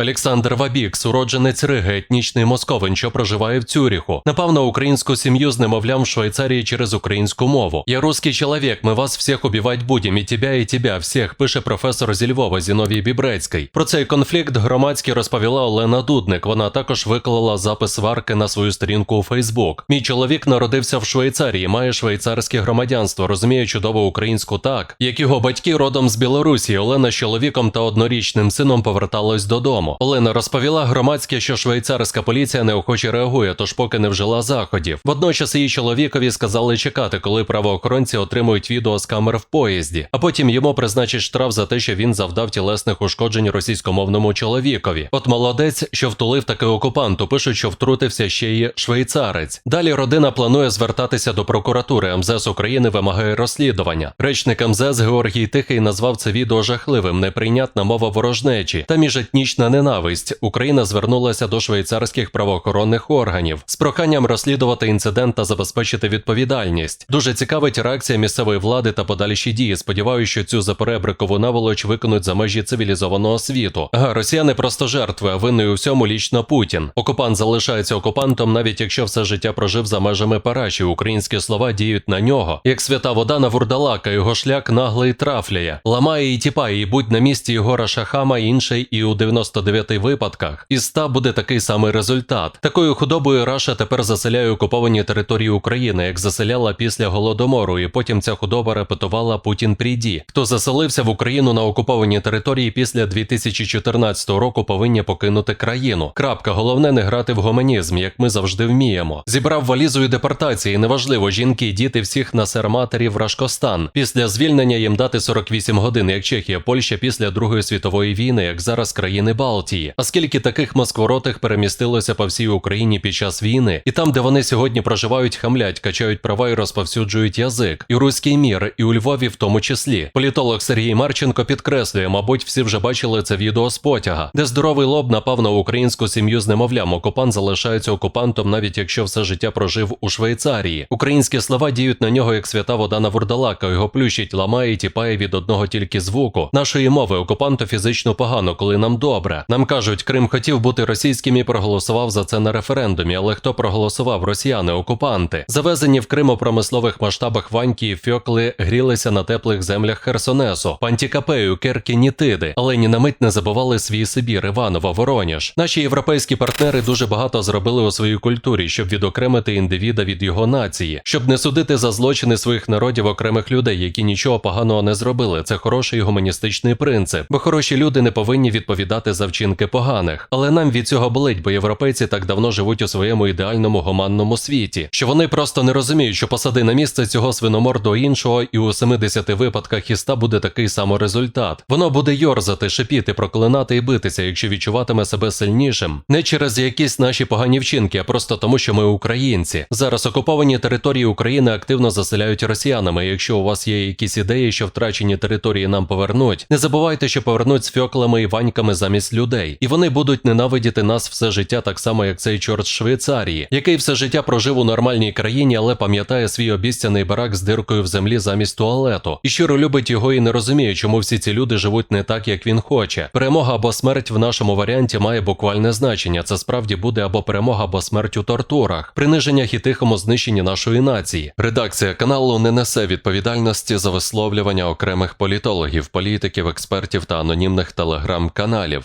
Олександр Вабікс, уродженець Риги, етнічний московин, що проживає в Цюріху, напав на українську сім'ю з немовлям в Швейцарії через українську мову. Я русский чоловік, ми вас всіх убивать будем, і тебя, і тебя, всіх, пише професор зі Львова Зіновій Бібрецький. Про цей конфлікт громадськи розповіла Олена Дудник. Вона також виклала запис сварки на свою сторінку у Фейсбук. Мій чоловік народився в Швейцарії, має швейцарське громадянство, розуміє чудово українську так, як його батьки родом з Білорусі. Олена з чоловіком та однорічним сином поверталась додому. Олена розповіла громадське, що швейцарська поліція неохоче реагує, тож поки не вжила заходів. Водночас її чоловікові сказали чекати, коли правоохоронці отримують відео з камер в поїзді, а потім йому призначать штраф за те, що він завдав тілесних ушкоджень російськомовному чоловікові. От молодець, що втулив таки окупанту, пишуть, що втрутився ще й швейцарець. Далі родина планує звертатися до прокуратури. МЗС України вимагає розслідування. Речник МЗС Георгій Тихий назвав це відео жахливим, неприйнятна мова ворожнечі та міжетнічна ненависть. Україна звернулася до швейцарських правоохоронних органів з проханням розслідувати інцидент та забезпечити відповідальність. Дуже цікавить реакція місцевої влади та подальші дії. Сподіваюся, що цю заперебрикову наволоч виконуть за межі цивілізованого світу. Ага, росіяни просто жертви, а винний у всьому лічно Путін. Окупант залишається окупантом, навіть якщо все життя прожив за межами Параші. Українські слова діють на нього. Як свята вода на вурдалака, його шлях наглий трафляє. Ламає і тіпає, і будь на місці Єгора Шахама, інший і у 99 випадках. Із 100 буде такий самий результат. Такою худобою Раша тепер заселяє окуповані території України, як заселяла після голодомору, і потім ця худоба репетувала Путін пріді. Хто заселився в Україну на окуповані території після 2014 року, повинні покинути країну. Крапка, головне не грати в гомонізм, як ми завжди вміємо. Зібрав валізою депортації. Неважливо, жінки, діти всіх на серматері в Рашкостан. Після звільнення їм дати 48 годин, як Чехія, Польща після Другої світової війни, як зараз країни Балтії. А скільки таких москворотих перемістилося по всій Україні під час війни, і там, де вони сьогодні проживають, хамлять, качають права і розповсюджують язик, і руський мір, і у Львові в тому числі. Політолог Сергій Марченко підкреслює, мабуть, всі вже бачили це відео з потяга, де здоровий лоб напав на українську сім'ю з немовлям. Окупант залишається окупантом, навіть якщо все життя прожив у Швейцарії. Українські слова діють на нього як свята вода на вурдалака. Його плющить, ламає тіпає від одного тільки звуку. Нашої мови окупанту фізично погано, коли нам добре. Нам кажуть, Крим хотів бути російським і проголосував за це на референдумі. Але хто проголосував? Росіяни, окупанти. Завезені в Крим у промислових масштабах ваньки і фьокли грілися на теплих землях Херсонесу, Пантікапею, Керкінітиди. Але ні на мить не забували свій Сибір, Іваново, Вороніж. Наші європейські партнери дуже багато зробили у своїй культурі, щоб відокремити індивіда від його нації, щоб не судити за злочини своїх народів окремих людей, які нічого поганого не зробили. Це хороший гуманістичний принцип, бо хороші люди не повинні відповідати за вчинки поганих. Але нам від цього болить, бо європейці так давно живуть у своєму ідеальному гуманному світі, що вони просто не розуміють, що посади на місце цього свиномордого іншого, і у 70 випадках 100 буде такий самий результат. Воно буде йорзати, шипіти, проклинати і битися, якщо відчуватиме себе сильнішим, не через якісь наші погані вчинки, а просто тому, що ми українці. Зараз окуповані території України активно заселяють росіянами. Якщо у вас є якісь ідеї, що втрачені території нам повернуть, не забувайте, що повернуть з фьоклами і ваньками замість людей, і вони будуть ненавидіти нас все життя, так само як цей чорт Швейцарії, який все життя прожив у нормальній країні, але пам'ятає свій обіцяний барак з диркою в землі замість туалету. І щиро любить його і не розуміє, чому всі ці люди живуть не так, як він хоче. Перемога або смерть в нашому варіанті має буквальне значення. Це справді буде або перемога, або смерть у тортурах, приниженнях і тихому знищенні нашої нації. Редакція каналу не несе відповідальності за висловлювання окремих політологів, політиків, експертів та анонімних телеграм-каналів.